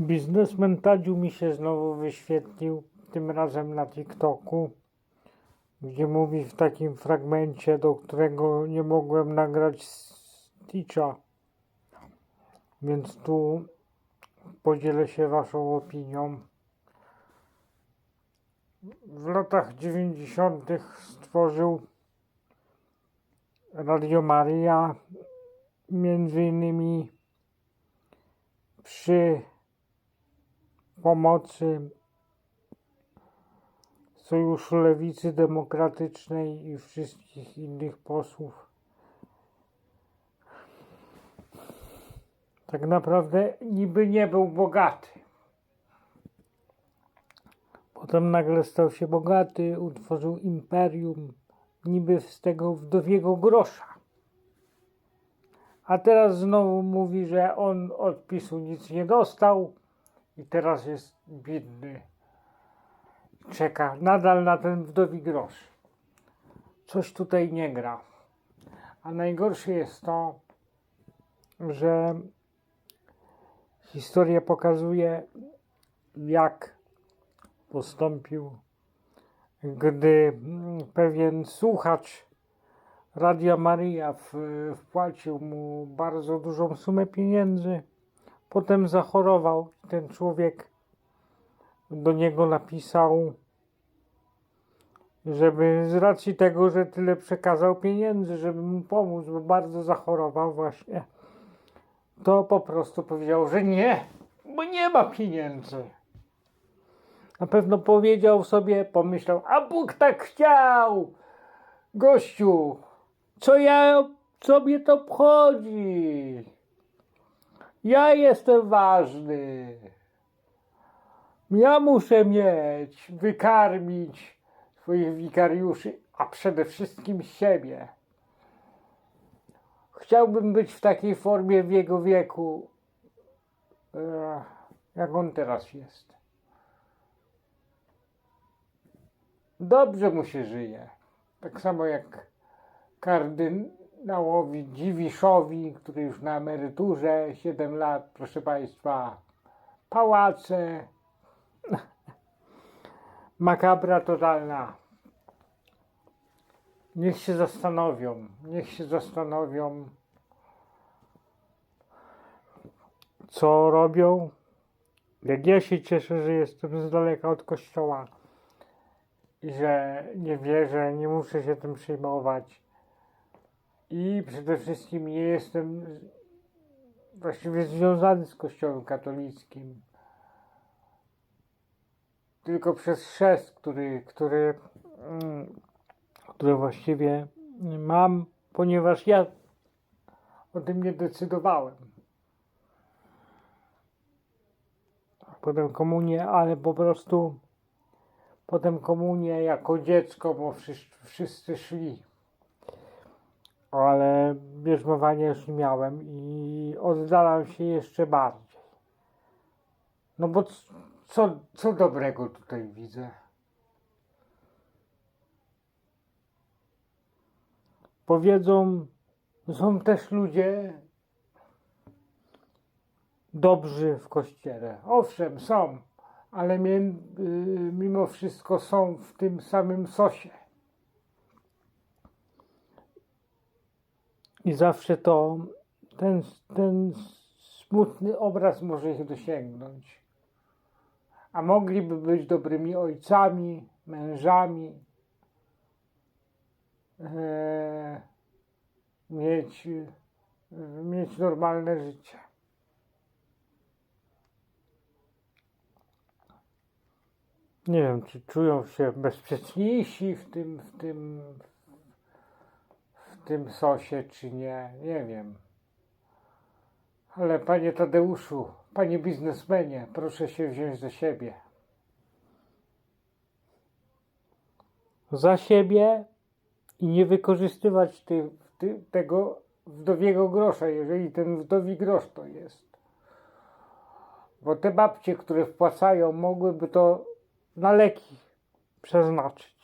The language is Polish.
Biznesmen Tadziu mi się znowu wyświetlił, tym razem na TikToku, gdzie mówi w takim fragmencie, do którego nie mogłem nagrać Stitcha. Więc tu podzielę się Waszą opinią. W latach 90. stworzył Radio Maria, między innymi przy pomocy Sojuszu Lewicy Demokratycznej i wszystkich innych posłów. Tak naprawdę niby nie był bogaty. Potem nagle stał się bogaty, utworzył imperium, niby z tego wdowiego grosza. A teraz znowu mówi, że on od PiSu nic nie dostał i teraz jest biedny. Czeka nadal na ten wdowi grosz. Coś tutaj nie gra. A najgorsze jest to, że historia pokazuje, jak postąpił, gdy mm, pewien słuchacz Radia Maria wpłacił mu bardzo dużą sumę pieniędzy. Potem zachorował. Ten człowiek do niego napisał, żeby z racji tego, że tyle przekazał pieniędzy, żeby mu pomóc, bo bardzo zachorował właśnie, to po prostu powiedział, że nie, bo nie ma pieniędzy. Na pewno powiedział sobie, pomyślał, a Bóg tak chciał, gościu, co ja, co mnie to obchodzi? Ja jestem ważny. Ja muszę mieć, wykarmić swoich wikariuszy, a przede wszystkim siebie. Chciałbym być w takiej formie w jego wieku, e, jak on teraz jest. Dobrze mu się żyje. Tak samo jak kardynałowi Dziwiszowi, który już na emeryturze, 7 lat, proszę Państwa, pałace, makabra totalna. Niech się zastanowią, niech się zastanowią, co robią. Jak ja się cieszę, że jestem z daleka od kościoła i że nie wierzę, nie muszę się tym przejmować. I przede wszystkim nie jestem właściwie związany z Kościołem katolickim. Tylko przez chrzest, który, który, mm, który właściwie mam, ponieważ ja o tym nie decydowałem. Potem komunię, ale po prostu potem komunię jako dziecko, bo wszyscy, wszyscy szli bierzmowania już nie miałem i oddalam się jeszcze bardziej. No bo co, co dobrego tutaj widzę? Powiedzą, są też ludzie dobrzy w kościele. Owszem, są, ale y, mimo wszystko są w tym samym sosie. I zawsze to ten, ten smutny obraz może ich dosięgnąć. A mogliby być dobrymi ojcami, mężami, e, mieć, mieć normalne życie. Nie wiem, czy czują się bezpieczniejsi w tym, w tym, w tym sosie, czy nie, nie wiem. Ale panie Tadeuszu, panie biznesmenie, proszę się wziąć za siebie. Za siebie i nie wykorzystywać ty, ty, tego wdowiego grosza, jeżeli ten wdowi grosz to jest. Bo te babcie, które wpłacają, mogłyby to na leki przeznaczyć.